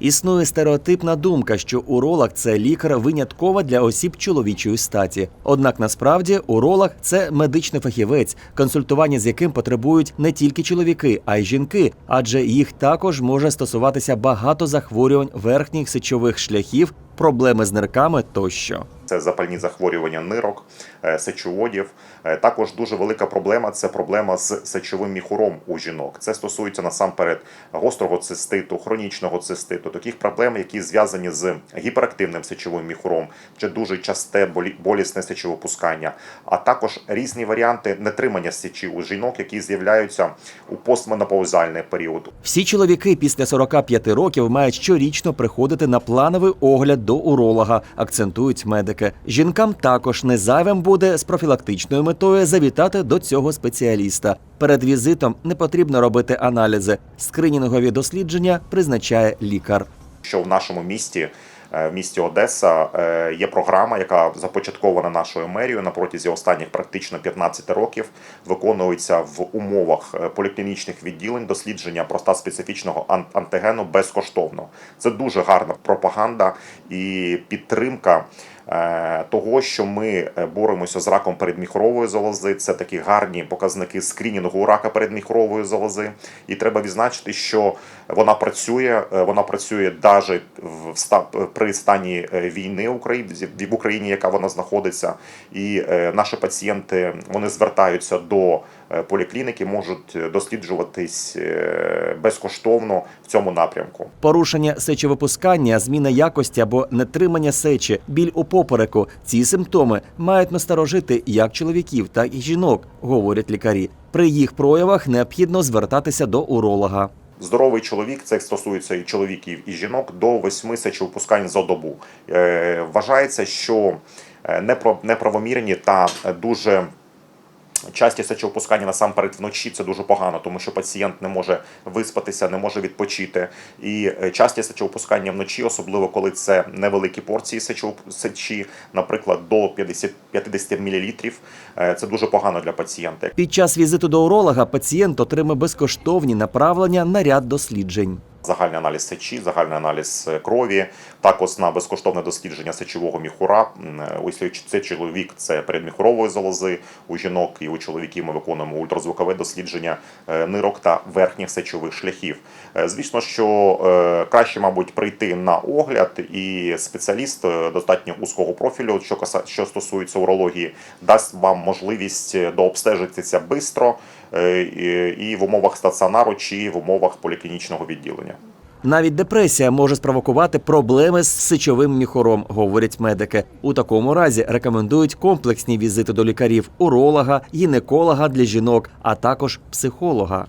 Існує стереотипна думка, що уролог це лікар винятково для осіб чоловічої статі. Однак насправді уролог це медичний фахівець, консультування з яким потребують не тільки чоловіки, а й жінки, адже їх також може стосуватися багато захворювань верхніх сечових шляхів, проблеми з нирками тощо. Це запальні захворювання нирок, е, сечоводів. Е, Також дуже велика проблема це проблема з сечовим міхуром у жінок. Це стосується насамперед гострого циститу, хронічного циститу, таких проблем, які зв'язані з гіперактивним сечовим міхуром, чи дуже часте болі- болісне сечовипускання, а також різні варіанти нетримання сечі у жінок, які з'являються у постменопаузальний період, Всі чоловіки після 45 років мають щорічно приходити на плановий огляд до уролога, акцентують медики. Жінкам також не зайвим буде з профілактичною метою завітати до цього спеціаліста. Перед візитом не потрібно робити аналізи. Скринінгові дослідження призначає лікар. що в нашому місті. е, В місті Одеса е, є програма, яка започаткована нашою мерією на протязі останніх практично 15 років. Виконується в умовах е, поліклінічних відділень дослідження проста специфічного ан- антигену безкоштовно. Це дуже гарна пропаганда і підтримка того, що ми е, боремося з раком передміхорової залози. Це такі гарні показники скрінінгу рака передміхорової залози. І треба відзначити, що вона працює. е, Вона працює навіть при стані е, війни України в Україні, яка вона знаходиться. І е, наші пацієнти вони звертаються до е, поліклініки, можуть досліджуватись е, безкоштовно в цьому напрямку. Порушення сечовипускання, зміна якості або нетримання сечі, біль у попереку. Ці симптоми мають насторожити як чоловіків, так і жінок, говорять лікарі. При їх проявах необхідно звертатися до уролога. Здоровий чоловік, це стосується і чоловіків, і жінок до восьми сечовипускань за добу. Е, Вважається, що е, неправомірні та дуже часті сечовипускання насамперед вночі це дуже погано, тому що пацієнт не може виспатися, не може відпочити. І е, часті сечовипускання вночі, особливо коли це невеликі порції сечі, наприклад, до 50, 50 мл, це дуже погано для пацієнта. Під час візиту до уролога пацієнт отримає безкоштовні направлення на ряд досліджень. Загальний аналіз сечі, загальний аналіз е, крові, також на безкоштовне дослідження сечового міхура. Е, Ось це чоловік, це передміхурової залози. У жінок і у чоловіків ми виконуємо ультразвукове дослідження е, нирок та верхніх сечових шляхів. Звісно, що краще, мабуть, прийти на огляд, і спеціаліст достатньо узкого профілю, що що стосується урології, дасть вам можливість дообстежитися швидко і в умовах стаціонару чи в умовах поліклінічного відділення. Навіть депресія може спровокувати проблеми з сечовим міхором, говорять медики. У такому разі рекомендують комплексні візити до лікарів, уролога, гінеколога для жінок, а також психолога.